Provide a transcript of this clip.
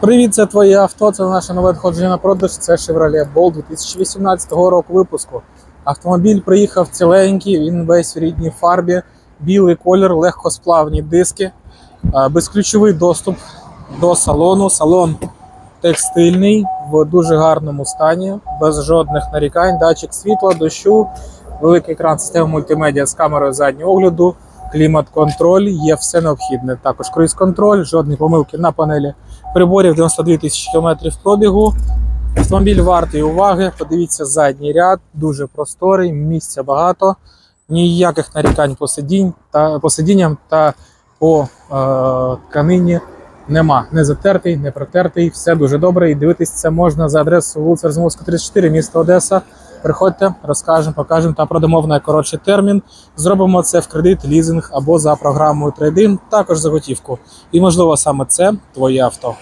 Привіт, це твоє авто. Це наше нове надходження на продаж. Це Chevrolet Bolt 2018 року випуску. Автомобіль приїхав ціленький, він весь в рідній фарбі, білий колір, легкосплавні диски, безключовий доступ до салону. Салон текстильний в дуже гарному стані, без жодних нарікань, датчик світла, дощу, великий екран системи мультимедіа з камерою заднього огляду, клімат-контроль, є все необхідне. Також круїз-контроль, жодні помилки на панелі приборів 92 тисячі кілометрів пробігу. Автомобіль вартий уваги. Подивіться задній ряд, дуже просторий, місця багато, ніяких нарікань по, сидінь та, по сидінням та по е, тканині нема. Не затертий, не протертий, все дуже добре. І дивитись це можна за адресою вулиця Розумовська, 34, місто Одеса. Приходьте, розкажемо, покажемо та продамо в найкоротший термін. Зробимо це в кредит, лізинг або за програмою трейдин, також за готівку. І можливо саме це твоє авто.